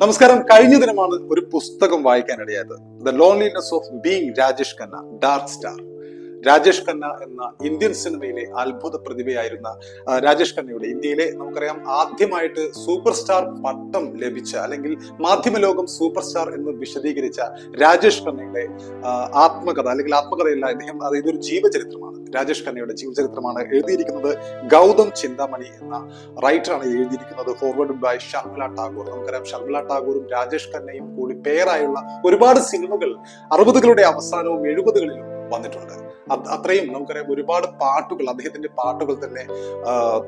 നമസ്കാരം. കഴിഞ്ഞ ദിനമാണ് ഒരു പുസ്തകം വായിക്കാനിടയായത് the loneliness of being Rajesh Khanna dark star Rajesh Khanna എന്ന ഇന്ത്യൻ സിനിമയിലെ അത്ഭുത പ്രതിഭയായിരുന്ന രാജേഷ് ഖന്നയുടെ ഇന്ത്യയിലെ നമുക്കറിയാം ആദ്യമായിട്ട് സൂപ്പർ സ്റ്റാർ പട്ടം ലഭിച്ച അല്ലെങ്കിൽ മാധ്യമ ലോകം സൂപ്പർ സ്റ്റാർ എന്ന് വിശദീകരിച്ച രാജേഷ് ഖന്നയുടെ ആത്മകഥ അല്ലെങ്കിൽ ആത്മകഥയല്ല അദ്ദേഹം അത് ഇതൊരു ജീവചരിത്രമാണ്. രാജേഷ് ഖന്നയുടെ ജീവചരിത്രമാണ് എഴുതിയിരിക്കുന്നത് ഗൗതം ചിന്താമണി എന്ന റൈറ്ററാണ് എഴുതിയിരിക്കുന്നത് ഫോർവേഡ് ബൈ ഷർമിള ടാഗോർ. നമുക്കറിയാം ഷർമിള ടാഗോറും രാജേഷ് ഖന്നയും കൂടി പേരായുള്ള ഒരുപാട് സിനിമകൾ അറുപതുകളുടെ അവസാനവും എഴുപതുകളിലും വന്നിട്ടുണ്ട്. അത്രയും നമുക്കറിയാം ഒരുപാട് പാട്ടുകൾ അദ്ദേഹത്തിന്റെ പാട്ടുകൾ തന്നെ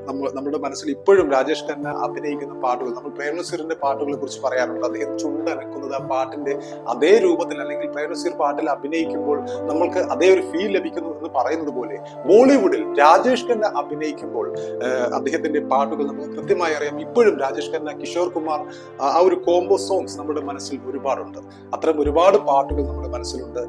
നമ്മൾ നമ്മുടെ മനസ്സിൽ ഇപ്പോഴും രാജേഷ് ഖന്ന അഭിനയിക്കുന്ന പാട്ടുകൾ നമ്മൾ പ്രേംനസീറിന്റെ പാട്ടുകളെ കുറിച്ച് പറയാറുണ്ട്. അദ്ദേഹം ചുണ്ടനക്കുന്നത് ആ പാട്ടിന്റെ അതേ രൂപത്തിൽ അല്ലെങ്കിൽ പ്രേംനസീർ പാട്ടിൽ അഭിനയിക്കുമ്പോൾ നമ്മൾക്ക് അതേ ഒരു ഫീൽ ലഭിക്കുന്നു എന്ന് പറയുന്നത് പോലെ ബോളിവുഡിൽ രാജേഷ് ഖന്ന അഭിനയിക്കുമ്പോൾ അദ്ദേഹത്തിന്റെ പാട്ടുകൾ നമുക്ക് കൃത്യമായി അറിയാം. ഇപ്പോഴും രാജേഷ് ഖന്ന കിഷോർ കുമാർ ആ ഒരു കോംബോ സോങ്സ് നമ്മുടെ മനസ്സിൽ ഒരുപാടുണ്ട്. അത്തരം ഒരുപാട് പാട്ടുകൾ നമ്മുടെ മനസ്സിലുണ്ട്.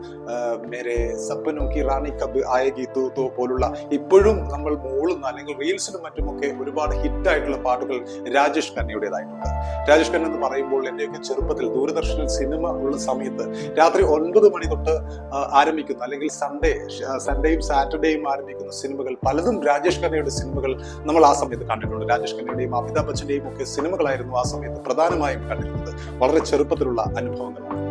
മേരെ സപ്പനോ കി റാണി കബ് ആയകി തോ പോലുള്ള ഇപ്പോഴും നമ്മൾ മൂളുന്ന അല്ലെങ്കിൽ റീൽസിലും മറ്റുമൊക്കെ ഒരുപാട് ഹിറ്റ് ആയിട്ടുള്ള പാട്ടുകൾ രാജേഷ് ഖന്നയുടേതായിട്ടുണ്ട്. രാജേഷ് ഖന്ന എന്ന് പറയുമ്പോൾ എന്റെയൊക്കെ ചെറുപ്പത്തിൽ ദൂരദർശനിൽ സിനിമ ഉള്ള സമയത്ത് രാത്രി ഒൻപത് മണി തൊട്ട് ആരംഭിക്കുന്ന അല്ലെങ്കിൽ സൺഡേ സൺഡേയും സാറ്റർഡേയും ആരംഭിക്കുന്ന സിനിമകൾ പലതും രാജേഷ് ഖന്നയുടെ സിനിമകൾ നമ്മൾ ആ സമയത്ത് കണ്ടിട്ടുണ്ട്. രാജേഷ് ഖന്നയുടെയും അമിതാഭ് ബച്ചന്റെയും ഒക്കെ സിനിമകളായിരുന്നു ആ സമയത്ത് പ്രധാനമായും കണ്ടിരുന്നത്. വളരെ ചെറുപ്പത്തിലുള്ള അനുഭവങ്ങളാണ്.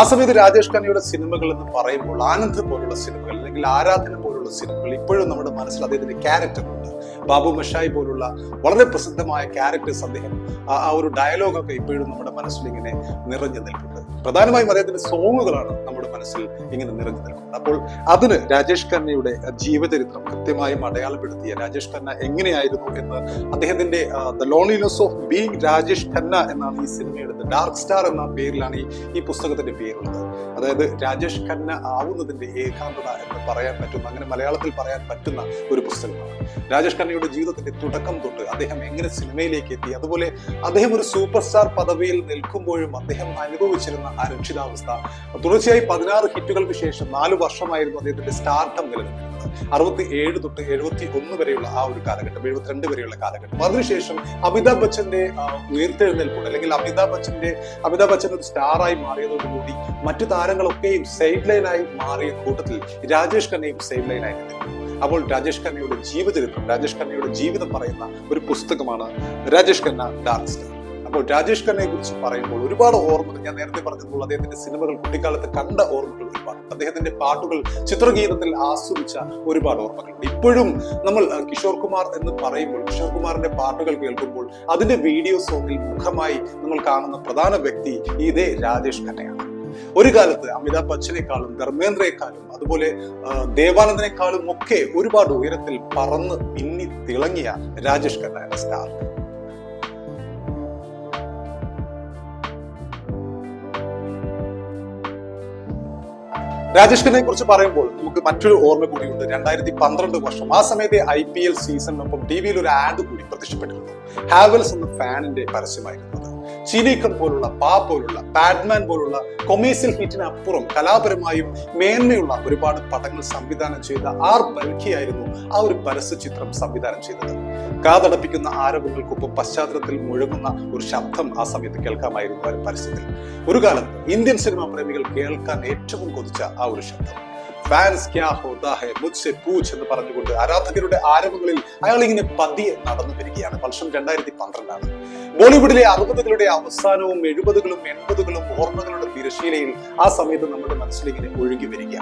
ആ സമയത്ത് രാജേഷ് ഖന്നയുടെ സിനിമകൾ എന്ന് പറയുമ്പോൾ ആനന്ദ് പോലുള്ള സിനിമകൾ അല്ലെങ്കിൽ ആരാധന പോലുള്ള സിനിമകൾ ഇപ്പോഴും നമ്മുടെ മനസ്സിൽ അദ്ദേഹത്തിന്റെ ക്യാരക്ടർ ഉണ്ട്. ബാബു മഷായി പോലുള്ള വളരെ പ്രസിദ്ധമായ ക്യാരക്ടേഴ്സ് അദ്ദേഹം ആ ഒരു ഡയലോഗൊക്കെ ഇപ്പോഴും നമ്മുടെ മനസ്സിൽ ഇങ്ങനെ നിറഞ്ഞു നിൽക്കുന്നത് പ്രധാനമായും അദ്ദേഹത്തിന്റെ സോങ്ങുകളാണ് നമ്മുടെ മനസ്സിൽ ഇങ്ങനെ നിറഞ്ഞു നിൽക്കുന്നത് അപ്പോൾ അതിന് രാജേഷ് ഖന്നയുടെ ജീവചരിത്രം കൃത്യമായും അടയാളപ്പെടുത്തിയ രാജേഷ് ഖന്ന എങ്ങനെയായിരുന്നു എന്ന് അദ്ദേഹത്തിന്റെ the loneliness of being Rajesh Khanna എന്നാണ് ഈ സിനിമയുടെ ഡാർക്ക് സ്റ്റാർ എന്ന പേരിലാണ് ഈ ഈ പുസ്തകത്തിന്റെ പേരുള്ളത്. അതായത് രാജേഷ് ഖന്ന ആവുന്നതിന്റെ ഏകാന്തത എന്ന് പറയാൻ പറ്റുന്ന അങ്ങനെ മലയാളത്തിൽ പറയാൻ പറ്റുന്ന ഒരു പുസ്തകമാണ്. രാജേഷ് ഖന്നയുടെ ജീവിതത്തിന്റെ തുടക്കം തൊട്ട് അദ്ദേഹം എങ്ങനെ സിനിമയിലേക്ക് എത്തി? അതുപോലെ അദ്ദേഹം ഒരു സൂപ്പർ സ്റ്റാർ പദവിയിൽ നിൽക്കുമ്പോഴും അദ്ദേഹം അനുഭവിച്ചിരുന്ന ആ രക്ഷിതാവസ്ഥ. തുടർച്ചയായി പതിനാറ് ഹിറ്റുകൾക്ക് ശേഷം നാലു വർഷമായിരുന്നു അദ്ദേഹത്തിന്റെ സ്റ്റാർട്ടം നിലനിൽക്കുന്നത് അറുപത്തി ഏഴ് തൊട്ട് എഴുപത്തി ഒന്ന് വരെയുള്ള ആ ഒരു കാലഘട്ടം എഴുപത്തിരണ്ട് വരെയുള്ള കാലഘട്ടം. അതിനുശേഷം അമിതാഭ് ബച്ചന്റെ ഉയർത്തെഴുന്നേൽപ്പുണ്ട്. അല്ലെങ്കിൽ അമിതാഭ് ബച്ചന്റെ അമിതാഭ് ബച്ചൻ ഒരു സ്റ്റാറായി മാറിയതോടുകൂടി മറ്റു താരങ്ങളൊക്കെയും സൈഡ് ലൈനായി മാറിയ കൂട്ടത്തിൽ രാജേഷ് ഖന്നയും സൈഡ് ലൈനായി അപ്പോൾ രാജേഷ് ഖന്നയുടെ ജീവചരിത്രം രാജേഷ് ഖന്നയുടെ ജീവിതം പറയുന്ന ഒരു പുസ്തകമാണ് രാജേഷ് ഖന്ന ഡാർക്ക് സ്റ്റാർ അപ്പോൾ രാജേഷ് ഖന്നയെ കുറിച്ച് പറയുമ്പോൾ ഒരുപാട് ഓർമ്മകൾ ഞാൻ നേരത്തെ പറഞ്ഞതുപോലെ അദ്ദേഹത്തിന്റെ സിനിമകൾ കുട്ടിക്കാലത്ത് കണ്ട ഓർമ്മകൾ ഒരുപാട്. അദ്ദേഹത്തിന്റെ പാട്ടുകൾ ചിത്രഗീതത്തിൽ ആസ്വദിച്ച ഒരുപാട് ഓർമ്മകളുണ്ട് ഇപ്പോഴും നമ്മൾ കിഷോർ കുമാർ എന്ന് പറയുമ്പോൾ കിഷോർ കുമാറിന്റെ പാട്ടുകൾ കേൾക്കുമ്പോൾ അതിന്റെ വീഡിയോ സോങ്ങിൽ മുഖമായി നമ്മൾ കാണുന്ന പ്രധാന വ്യക്തി ഇതേ രാജേഷ് ഖന്നയാണ്. ഒരു കാലത്ത് അമിതാഭ് ബച്ചനേക്കാളും ധർമ്മേന്ദ്രയെക്കാളും അതുപോലെ ദേവാനന്ദനേക്കാളും ഒക്കെ ഒരുപാട് ഉയരത്തിൽ പറന്ന് പിന്നി തിളങ്ങിയ രാജേഷ് ഖന്ന എന്ന സ്റ്റാർ രാജേഷ് ഖന്നയെ കുറിച്ച് പറയുമ്പോൾ നമുക്ക് മറ്റൊരു ഓർമ്മ കൂടിയുണ്ട്. രണ്ടായിരത്തി പന്ത്രണ്ട് വർഷം ആ സമയത്തെ ഐ പി എൽ സീസണിനൊപ്പം ടി വിയിൽ ഒരു ആഡ് കൂടി പ്രത്യക്ഷപ്പെട്ടിരുന്നു. ഹാവൽസ് എന്ന ഫാനിന്റെ പരസ്യമായിരുന്നത് ചിലീക്കം പോലുള്ള പാ പോലുള്ള പാഡ്മാൻ പോലുള്ള കൊമേഴ്സ്യൽ ഹിറ്റിന് അപ്പുറം കലാപരമായും മേന്മയുള്ള ഒരുപാട് പടങ്ങൾ സംവിധാനം ചെയ്ത ആർ ബൽഖിയായിരുന്നു ആ ഒരു പരസ്യ ചിത്രം സംവിധാനം ചെയ്തത്. കാതടപ്പിക്കുന്ന ആരവങ്ങൾക്കൊപ്പം പശ്ചാത്തലത്തിൽ മുഴങ്ങുന്ന ഒരു ശബ്ദം ആ സമയത്ത് കേൾക്കാമായിരുന്നു ആ പരസ്യത്തിൽ. ഒരു കാലത്ത് ഇന്ത്യൻ സിനിമാ പ്രേമികൾ കേൾക്കാൻ ഏറ്റവും കൊതിച്ച ആ ഒരു ശബ്ദം. ഫാൻസ് ക്യാ ഹോതാ ഹെ മുജ്സെ പൂച്ച് എന്ന് പറഞ്ഞുകൊണ്ട് ആരാധകരുടെ ആരവങ്ങളിൽ അയാൾ ഇങ്ങനെ പതിയെ നടന്നു വരികയാണ് വർഷം രണ്ടായിരത്തി പന്ത്രണ്ടാണ്. ബോളിവുഡിലെ അറുപതുകളുടെ അവസാനവും എഴുപതുകളും എൺപതുകളും ഓർമ്മകളുടെ തിരശീലയിൽ ആ സമയത്ത് നമ്മുടെ മനസ്സിലിങ്ങനെ ഒഴുകി വരിക.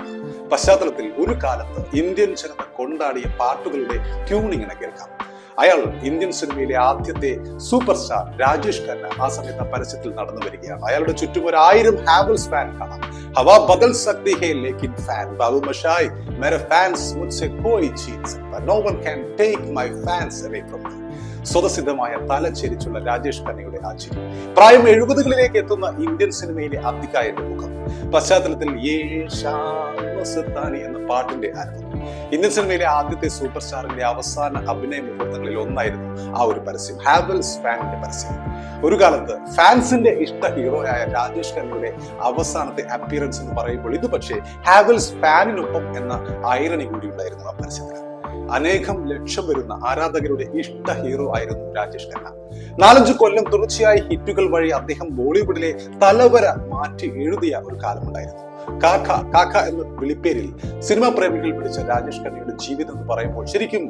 പശ്ചാത്തലത്തിൽ ഒരു കാലത്ത് ഇന്ത്യൻ ജനത കൊണ്ടാടിയ പാട്ടുകളുടെ ട്യൂണിങ്ങനെ കേൾക്കാം. അയാൾ ഇന്ത്യൻ സിനിമയിലെ ആദ്യത്തെ സൂപ്പർ സ്റ്റാർ രാജേഷ് ഖന്ന ആ സമയത്ത് പരസ്യത്തിൽ നടന്നു വരികയാണ്. അയാളുടെ ചുറ്റും ഒരായിരം ഹാബിൾസ് ഹാവൽസ് ഫാൻ കാണാം. ഹവാ ബദൽ സക്തി ഹേ ലേക്കിൻ ഫാൻ ബാബു മഷായ് മേരെ ഫാൻസ് മുൻസെ കോയി cheese no one can take my fans away from me സ്വതസിദ്ധമായ തലചെരിച്ചുള്ള രാജേഷ് ഖന്നയുടെ ആ ചിരി പ്രായം എഴുപതുകളിലേക്ക് എത്തുന്ന ഇന്ത്യൻ സിനിമയിലെ അബ്ദിക്കായന്റെ മുഖം. പശ്ചാത്തലത്തിൽ എന്ന പാട്ടിന്റെ ആരംഭം. ഇന്ത്യൻ സിനിമയിലെ ആദ്യത്തെ സൂപ്പർ സ്റ്റാറിന്റെ അവസാന അഭിനയ മുഹൂർത്തങ്ങളിൽ ഒന്നായിരുന്നു ആ ഒരു പരസ്യം ഹാവൽസ് ഫാനിന്റെ പരസ്യം ഒരു കാലത്ത് ഫാൻസിന്റെ ഇഷ്ട ഹീറോ ആയ രാജേഷ് ഖന്നയുടെ അവസാനത്തെ അപ്പിയറൻസ് എന്ന് പറയുമ്പോൾ ഇത് പക്ഷേ ഹാവൽസ് ഫാനിനൊപ്പം എന്ന ഐറണി കൂടി ഉണ്ടായിരുന്നു ആ പരസ്യത്തിൽ അനേകം ലക്ഷം വരുന്ന ആരാധകരുടെ ഇഷ്ട ഹീറോ ആയിരുന്നു രാജേഷ് ഖന്ന. നാലഞ്ച് കൊല്ലം തുടർച്ചയായി ഹിറ്റുകൾ വഴി അദ്ദേഹം ബോളിവുഡിലെ തലവര മാറ്റി എഴുതിയ ഒരു കാലമുണ്ടായിരുന്നു. കാക്ക കാക്ക എന്ന വിളിപ്പേരിൽ സിനിമാ പ്രേമികൾ പിടിച്ച രാജേഷ് ഖന്നയുടെ ജീവിതം എന്ന് പറയുമ്പോൾ ശരിക്കും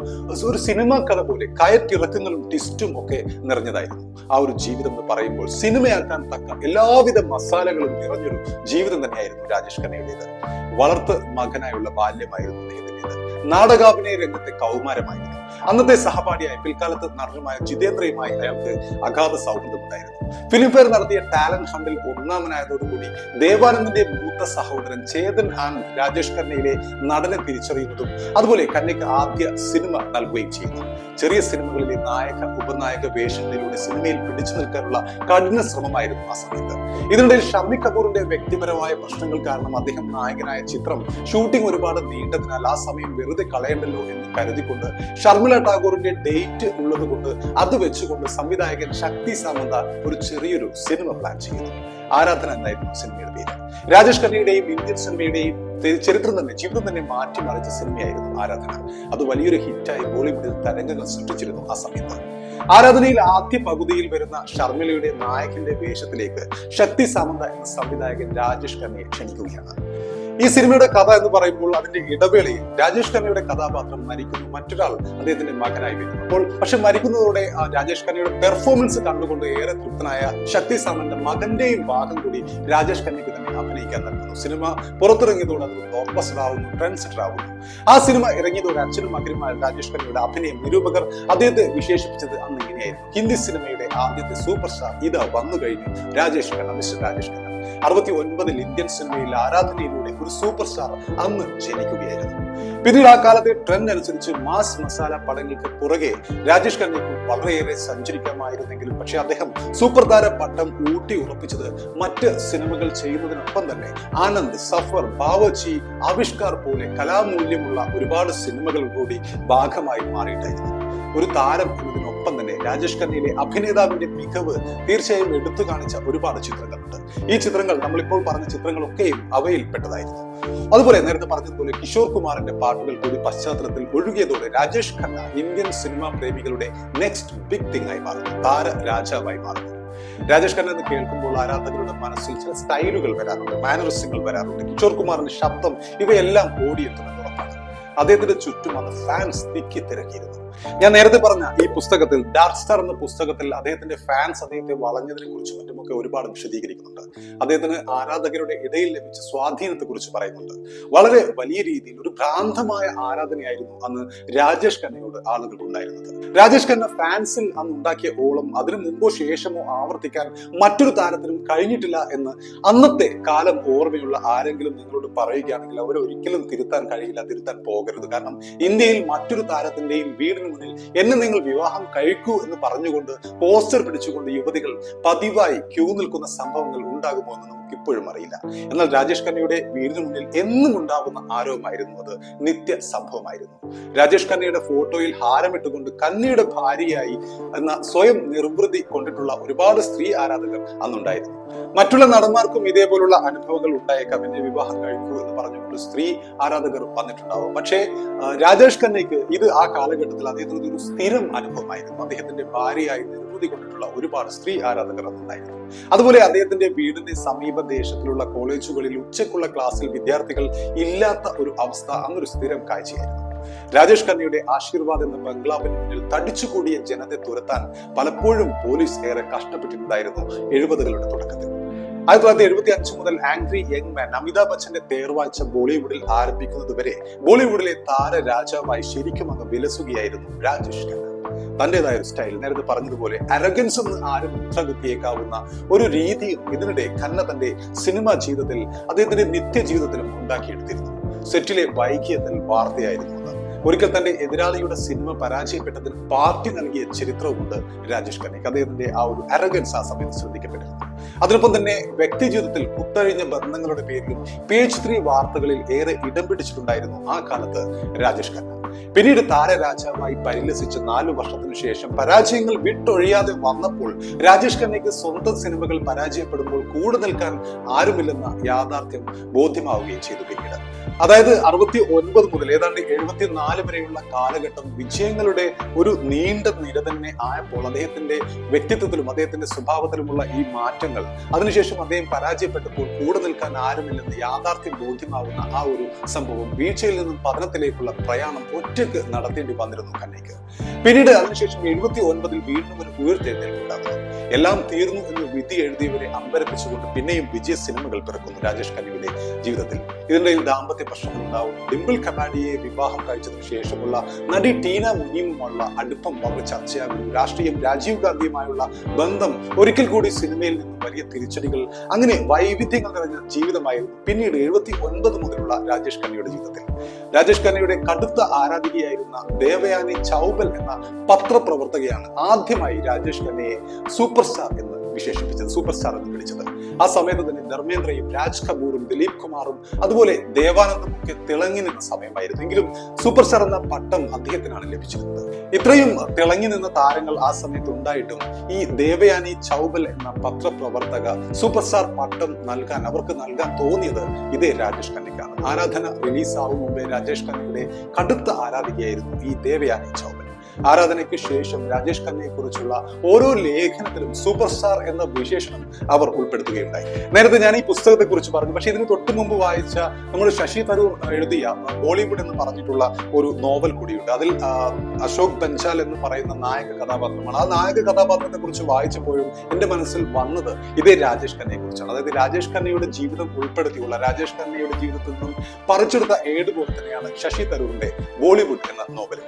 ഒരു സിനിമാ കഥ പോലെ കയറ്റിറക്കങ്ങളും ട്വിസ്റ്റും ഒക്കെ നിറഞ്ഞതായിരുന്നു. ആ ഒരു ജീവിതം എന്ന് പറയുമ്പോൾ സിനിമയാക്കാൻ തക്ക എല്ലാവിധ മസാലകളും നിറഞ്ഞൊരു ജീവിതം തന്നെയായിരുന്നു രാജേഷ് ഖന്നയുടേത് വളർത്ത് മകനായുള്ള ബാല്യമായിരുന്നു അദ്ദേഹത്തിന്റെത്. നാടകാഭിനയ രംഗത്തെ കൗമാരമായിരുന്നു. അന്നത്തെ സഹപാഠിയായ പിൽക്കാലത്ത് നടനുമായ ജിതേന്ദ്രയുമായി അയാൾക്ക് അഗാധ സൗഹൃദമുണ്ടായിരുന്നു. ഫിലിംഫെയർ നടത്തിയ ടാലന്റ് ഹണ്ടിൽ ഒന്നാമനായതോടുകൂടി ദേവാനന്ദിന്റെ മൂത്ത സഹോദരൻ ചേതൻ ആനന്ദ് രാജേഷ് ഖന്നയിലെ നടനെ തിരിച്ചറിയുന്നതും അതുപോലെ കന്നയ്ക്ക് ആദ്യ സിനിമ നൽകുകയും ചെയ്യുന്നു. ചെറിയ സിനിമകളിലെ നായക ഉപനായക വേഷങ്ങളിലൂടെ സിനിമയിൽ പിടിച്ചു നിൽക്കാനുള്ള കഠിന ശ്രമമായിരുന്നു ആ സമയത്ത്. ഇതിനിടയിൽ ഷമ്മി കപൂറിന്റെ വ്യക്തിപരമായ പ്രശ്നങ്ങൾ കാരണം അദ്ദേഹം നായകനായ ചിത്രം ഷൂട്ടിംഗ് ഒരുപാട് നീണ്ടതിനാൽ ആ സമയം വെറുതെ കളയണ്ടല്ലോ എന്ന് കരുതിക്കൊണ്ട് ഷർമിള ടാഗോറിന്റെ ഡേറ്റ് ഉള്ളത് കൊണ്ട് അത് വെച്ചുകൊണ്ട് സംവിധായകൻ ശക്തി സാമന്ത ഒരു ചെറിയൊരു സിനിമ പ്ലാൻ ചെയ്യുന്നു ആരാധന എന്തായിരുന്നു സിനിമയുടെ പേര്? രാജേഷ് ഖന്നയുടെയും ഇന്ത്യൻ സിനിമയുടെയും തെ- ചരിത്രം തന്നെ ജീവിതം തന്നെ മാറ്റി മറിച്ച സിനിമയായിരുന്നു ആരാധന. അത് വലിയൊരു ഹിറ്റായി ബോളിവുഡിൽ തരംഗങ്ങൾ സൃഷ്ടിച്ചിരുന്നു ആ സമയത്ത്. ആരാധനയിൽ ആദ്യ പകുതിയിൽ വരുന്ന ഷർമിളയുടെ നായകന്റെ വേഷത്തിലേക്ക് ശക്തി സാമന്ത എന്ന സംവിധായകൻ രാജേഷ് ഖന്നയെ ക്ഷണിക്കുകയാണ്. ഈ സിനിമയുടെ കഥ എന്ന് പറയുമ്പോൾ അതിന്റെ ഇടവേളയിൽ രാജേഷ് ഖന്നയുടെ കഥാപാത്രം മരിക്കുന്നു. മറ്റൊരാൾ അദ്ദേഹത്തിന്റെ മകനായി വരുന്നു. അപ്പോൾ പക്ഷെ മരിക്കുന്നതോടെ ആ രാജേഷ് ഖന്നയുടെ പെർഫോമൻസ് കണ്ടുകൊണ്ട് ഏറെ തൃപ്തനായ ശക്തി സാമന്റെ മകന്റെയും ഭാഗം കൂടി രാജേഷ് ഖന്നയ്ക്ക് തന്നെ അഭിനയിക്കാൻ നൽകുന്നു. സിനിമ പുറത്തിറങ്ങിയതോടെ ബസ്റ്റർ ആവുന്നു ട്രെൻഡ് സെറ്റർ ആവുന്നു. ആ സിനിമ ഇറങ്ങിയതോടെ അച്ഛനും മകനുമായ രാജേഷ് ഖന്നയുടെ അഭിനയം നിരൂപകർ അദ്ദേഹത്തെ വിശേഷിപ്പിച്ചത് അന്ന് ഇങ്ങനെയായിരുന്നു. ഹിന്ദി സിനിമയുടെ ആദ്യത്തെ സൂപ്പർ സ്റ്റാർ ഇത് വന്നു കഴിഞ്ഞു. രാജേഷ് ഖന്ന മിസ്റ്റർ രാജേഷ് ഖന്ന അറുപത്തി ഒൻപതിൽ ഇന്ത്യൻ സിനിമയിൽ ആരാധനയിലൂടെ ഒരു സൂപ്പർ സ്റ്റാർ അന്ന് ജനിക്കുകയായിരുന്നു. പിന്നീട് ആ കാലത്തെ ട്രെൻഡ് അനുസരിച്ച് മാസ് മസാല പടങ്ങൾക്ക് പുറകെ രാജേഷ് കണ്ണിക്കും വളരെയേറെ സഞ്ചരിക്കാമായിരുന്നെങ്കിലും പക്ഷെ അദ്ദേഹം സൂപ്പർ താര പട്ടം ഊട്ടി ഉറപ്പിച്ചത് മറ്റ് സിനിമകൾ ചെയ്യുന്നതിനൊപ്പം തന്നെ ആനന്ദ് സഫർ ബാവോച്ചി ആവിഷ്കാർ പോലെ കലാമൂല്യമുള്ള ഒരുപാട് സിനിമകൾ കൂടി ഭാഗമായി മാറിയിട്ടായിരുന്നു. ഒരു താരം എന്നതിനൊപ്പം തന്നെ രാജേഷ് ഖന്നയിലെ അഭിനേതാവിന്റെ മികവ് തീർച്ചയായും എടുത്തു കാണിച്ച ഒരുപാട് ചിത്രങ്ങളുണ്ട്. ഈ ചിത്രങ്ങൾ നമ്മളിപ്പോൾ പറഞ്ഞ ചിത്രങ്ങളൊക്കെയും അവയിൽ പെട്ടതായിരുന്നു അതുപോലെ നേരത്തെ പറഞ്ഞതുപോലെ കിഷോർ കുമാറിന്റെ പാട്ടുകൾ കൂടി പശ്ചാത്തലത്തിൽ ഒഴുകിയതോടെ രാജേഷ് ഖന്ന ഇന്ത്യൻ സിനിമാ പ്രേമികളുടെ നെക്സ്റ്റ് ബിഗ് തിങ് ആയി മാറുന്നു താര രാജാവായി മാറുന്നു. രാജേഷ് ഖന്ന എന്ന് കേൾക്കുമ്പോൾ ആരാധകരുടെ മനസ്സിൽ ചില സ്റ്റൈലുകൾ വരാറുണ്ട് മാനറിസങ്ങൾ വരാറുണ്ട് കിഷോർ കുമാറിന്റെ ശബ്ദം ഇവയെല്ലാം ഓടിയെത്തുമെന്ന് ഉറപ്പാണ് അദ്ദേഹത്തിന്റെ ചുറ്റും അത് ഫാൻസ് തിക്കി തിരക്കിയിരുന്നു. ഞാൻ നേരത്തെ പറഞ്ഞ ഈ പുസ്തകത്തിൽ ഡാർക്ക് സ്റ്റാർ എന്ന പുസ്തകത്തിൽ അദ്ദേഹത്തിന്റെ ഫാൻസ് അദ്ദേഹത്തെ വളഞ്ഞതിനെ കുറിച്ചും മറ്റുമൊക്കെ ഒരുപാട് വിശദീകരിക്കുന്നുണ്ട്. അദ്ദേഹത്തിന് ആരാധകരുടെ ഇടയിൽ ലഭിച്ച സ്വാധീനത്തെ കുറിച്ച് പറയുന്നുണ്ട്. വളരെ വലിയ രീതിയിൽ ഒരു ഭ്രാന്തമായ ആരാധനയായിരുന്നു അന്ന് രാജേഷ് ഖന്നയോട് ആളുകൾക്ക് ഉണ്ടായിരുന്നത് രാജേഷ് ഖന്ന ഫാൻസിൽ അന്ന് ഉണ്ടാക്കിയ ഓളം അതിനു മുമ്പോ ശേഷമോ ആവർത്തിക്കാൻ മറ്റൊരു താരത്തിനും കഴിഞ്ഞിട്ടില്ല എന്ന് അന്നത്തെ കാലം ഓർമ്മയുള്ള ആരെങ്കിലും നിങ്ങളോട് പറയുകയാണെങ്കിൽ അവരൊരിക്കലും തിരുത്താൻ കഴിയില്ല തിരുത്താൻ പോകരുത്. കാരണം ഇന്ത്യയിൽ മറ്റൊരു താരത്തിന്റെയും വീടിന് മുന്നിൽ എന്നെ നിങ്ങൾ വിവാഹം കഴിക്കൂ എന്ന് പറഞ്ഞുകൊണ്ട് പോസ്റ്റർ പിടിച്ചുകൊണ്ട് യുവതികൾ പതിവായി ക്യൂ നിൽക്കുന്ന സംഭവങ്ങൾ ഉണ്ടാകുമോ എന്ന് ഇപ്പോഴും അറിയില്ല. എന്നാൽ രാജേഷ് ഖന്നയുടെ വീടിന് മുന്നിൽ എന്നും ഉണ്ടാകുന്ന ആരവമായിരുന്നു അത്. നിത്യ സംഭവമായിരുന്നു. രാജേഷ് ഖന്നയുടെ ഫോട്ടോയിൽ ഹാരമിട്ടുകൊണ്ട് കന്നിയുടെ ഭാര്യയായി എന്ന സ്വയം നിർവൃതി കൊണ്ടിട്ടുള്ള ഒരുപാട് സ്ത്രീ ആരാധകർ അന്നുണ്ടായിരുന്നു. മറ്റുള്ള നടന്മാർക്കും ഇതേപോലുള്ള അനുഭവങ്ങൾ ഉണ്ടായേക്കാം. എന്നെ വിവാഹം കഴിക്കൂ എന്ന് പറഞ്ഞുകൊണ്ട് സ്ത്രീ ആരാധകർ വന്നിട്ടുണ്ടാവും. പക്ഷേ രാജേഷ് ഖന്നയ്ക്ക് ഇത് ആ കാലഘട്ടത്തിൽ അദ്ദേഹത്തിന് ഒരു സ്ഥിരം അനുഭവമായിരുന്നു. അദ്ദേഹത്തിന്റെ ഭാര്യയായി നിർവൃതി കൊണ്ടിട്ടുള്ള ഒരുപാട് സ്ത്രീ ആരാധകർ അന്നുണ്ടായിരുന്നു. അതുപോലെ അദ്ദേഹത്തിന്റെ വീടിന്റെ സമീപ ദേശത്തിലുള്ള കോളേജുകളിൽ ഉച്ചക്കുള്ള ക്ലാസ്സിൽ വിദ്യാർത്ഥികൾ ഇല്ലാത്ത ഒരു അവസ്ഥ അന്നൊരു സ്ഥിരം കാഴ്ചയായിരുന്നു. രാജേഷ് ഖന്നയുടെ ആശീർവാദ് എന്ന ബംഗ്ലാവിന് മുന്നിൽ തടിച്ചുകൂടിയ ജനത്തെ തുരത്താൻ പലപ്പോഴും പോലീസ് ഏറെ കഷ്ടപ്പെട്ടിട്ടുണ്ടായിരുന്നു എഴുപതുകളുടെ തുടക്കത്തിൽ. ആയിരത്തി തൊള്ളായിരത്തി എഴുപത്തി അഞ്ച് മുതൽ ആംഗ്രി യങ് മാൻ അമിതാഭ് ബച്ചന്റെ തേർവാഴ്ച ബോളിവുഡിൽ ആരംഭിക്കുന്നത് വരെ ബോളിവുഡിലെ താര രാജാവായി ശരിക്കും അങ്ങ് വിലസുകയായിരുന്നു രാജേഷ് ഖന്ന. തന്റേതായ ഒരു സ്റ്റൈൽ. നേരത്തെ പറഞ്ഞതുപോലെ അരഗൻസ് എന്ന് ആരും മുദ്ര കുത്തിയേക്കാവുന്ന ഒരു രീതിയും ഇതിനിടെ ഖന്ന തന്റെ സിനിമാ ജീവിതത്തിൽ അദ്ദേഹത്തിന്റെ നിത്യ ജീവിതത്തിലും ഉണ്ടാക്കിയെടുത്തിരുന്നു. സെറ്റിലെ വൈകിയത്തിൽ വാർത്തയായിരുന്നു ഒരിക്കൽ തന്റെ എതിരാളിയുടെ സിനിമ പരാജയപ്പെട്ടതിൽ പാർട്ടി നൽകിയ ചരിത്രവുമുണ്ട് രാജേഷ് ഖന്നയ്ക്ക്. അദ്ദേഹത്തിന്റെ ആ ഒരു അരഗൻസ് ആ സമയത്ത് ശ്രദ്ധിക്കപ്പെട്ടിരുന്നു. അതിനൊപ്പം തന്നെ വ്യക്തി ജീവിതത്തിൽ കുത്തഴിഞ്ഞ ബന്ധങ്ങളുടെ പേരിലും പേജ് ത്രീ വാർത്തകളിൽ ഏറെ ഇടം പിടിച്ചിട്ടുണ്ടായിരുന്നു ആ കാലത്ത് രാജേഷ് ഖന്ന. പിന്നീട് താരരാജാവായി പരിലസിച്ച് നാലു വർഷത്തിനു ശേഷം പരാജയങ്ങൾ വിട്ടൊഴിയാതെ വന്നപ്പോൾ രാജേഷ് ഖന്നയ്ക്ക് സ്വന്തം സിനിമകൾ പരാജയപ്പെടുമ്പോൾ കൂടെ നിൽക്കാൻ ആരുമില്ലെന്ന യാഥാർത്ഥ്യം ബോധ്യമാവുകയും ചെയ്തു പിന്നീട്. അതായത് അറുപത്തി ഒൻപത് മുതൽ ഏതാണ്ട് എഴുപത്തിനാല് വരെയുള്ള കാലഘട്ടം വിജയങ്ങളുടെ ഒരു നീണ്ട നിര തന്നെ ആയപ്പോൾ അദ്ദേഹത്തിന്റെ വ്യക്തിത്വത്തിലും അദ്ദേഹത്തിന്റെ സ്വഭാവത്തിലുമുള്ള ഈ മാറ്റങ്ങൾ അതിനുശേഷം അദ്ദേഹം പരാജയപ്പെട്ടപ്പോൾ കൂടെ നിൽക്കാൻ ആരുമില്ലെന്ന് യാഥാർത്ഥ്യം ബോധ്യമാകുന്ന ആ ഒരു സംഭവം വീഴ്ചയിൽ നിന്നും പതനത്തിലേക്കുള്ള പ്രയാണം ഒറ്റയ്ക്ക് നടത്തേണ്ടി വന്നിരുന്നു കന്നയ്ക്ക് പിന്നീട് അതിനുശേഷം എഴുപത്തി ഒൻപതിൽ വീണ്ടും ഒരു ഉയർത്തെഴുന്നേൽപ്പുണ്ടാകുന്നു എല്ലാം തീർന്നു എന്ന് വിധി എഴുതിയവരെ അമ്പരപ്പിച്ചുകൊണ്ട് പിന്നെയും വിജയ സിനിമകൾ പിറക്കുന്നു രാജേഷ് കനിയുടെ ജീവിതത്തിൽ. ഇതിന്റെ ദാമ്പത്യ പ്രശ്നങ്ങൾ ഉണ്ടാവും. ഡിംപിൾ കമാഡിയെ വിവാഹം കഴിച്ചതിനു ശേഷമുള്ള നടി ടീന മുനിയുമുള്ള അടുപ്പം വളരെ ചർച്ചയാകുന്നു. രാഷ്ട്രീയം രാജീവ് ഗാന്ധിയുമായുള്ള ബന്ധം ഒരിക്കൽ കൂടി സിനിമയിൽ നിന്നും വലിയ തിരിച്ചടികൾ അങ്ങനെ വൈവിധ്യങ്ങൾ നിറഞ്ഞ ജീവിതമായിരുന്നു പിന്നീട് എഴുപത്തി ഒൻപത് മുതലുള്ള രാജേഷ് ഖന്നയുടെ ജീവിതത്തിൽ. രാജേഷ് ഖന്നയുടെ കടുത്ത ആരാധികയായിരുന്ന ദേവയാനി ചൗബൽ എന്ന പത്രപ്രവർത്തകയാണ് ആദ്യമായി രാജേഷ് ഖന്നയെ സൂപ്പർ സ്റ്റാർ എന്ന് വിശേഷിപ്പിച്ചത് സൂപ്പർ സ്റ്റാർ എന്ന് വിളിച്ചത്. ആ സമയത്ത് തന്നെ ധർമ്മേന്ദ്രയും രാജ് കപൂറും ദിലീപ് കുമാറും അതുപോലെ ദേവാനന്ദും ഒക്കെ തിളങ്ങി നിന്ന സമയമായിരുന്നു. എങ്കിലും സൂപ്പർ സ്റ്റാർ എന്ന പട്ടം അദ്ദേഹത്തിനാണ് ലഭിച്ചിരുന്നത്. ഇത്രയും തിളങ്ങി നിന്ന താരങ്ങൾ ആ സമയത്ത് ഉണ്ടായിട്ടും ഈ ദേവയാനി ചൗബൽ എന്ന പത്രപ്രവർത്തക സൂപ്പർ സ്റ്റാർ പട്ടം നൽകാൻ അവർക്ക് നൽകാൻ തോന്നിയത് ഇതേ രാജേഷ് കന്നിക്കാണ് ആരാധന റിലീസ് ആവും മുമ്പേ രാജേഷ് ഖന്നയുടെ കടുത്ത ആരാധികയായിരുന്നു ഈ ദേവയാനി ചൗബൽ. ആരാധനയ്ക്ക് ശേഷം രാജേഷ് ഖന്നയെ കുറിച്ചുള്ള ഓരോ ലേഖനത്തിലും സൂപ്പർ സ്റ്റാർ എന്ന വിശേഷണം അവർ ഉൾപ്പെടുത്തുകയുണ്ടായി. നേരത്തെ ഞാൻ ഈ പുസ്തകത്തെ കുറിച്ച് പറഞ്ഞു പക്ഷെ ഇതിന് തൊട്ട് മുമ്പ് വായിച്ച നമ്മൾ ശശി തരൂർ എഴുതിയ ബോളിവുഡ് എന്ന് പറഞ്ഞിട്ടുള്ള ഒരു നോവൽ കൂടിയുണ്ട്. അതിൽ അശോക് ബൻചാൽ എന്ന് പറയുന്ന നായക കഥാപാത്രമാണ്. ആ നായക കഥാപാത്രത്തെ കുറിച്ച് വായിച്ചപ്പോഴും എന്റെ മനസ്സിൽ വന്നത് ഇതേ രാജേഷ് ഖന്നയെ കുറിച്ചാണ് അതായത് രാജേഷ് ഖന്നയുടെ ജീവിതം ഉൾപ്പെടുത്തിയുള്ള രാജേഷ് ഖന്നയുടെ ജീവിതത്തിൽ നിന്നും പറിച്ചെടുത്ത ഏട് പോലെ തന്നെയാണ് ശശി തരൂറിന്റെ ബോളിവുഡ് എന്ന നോവൽ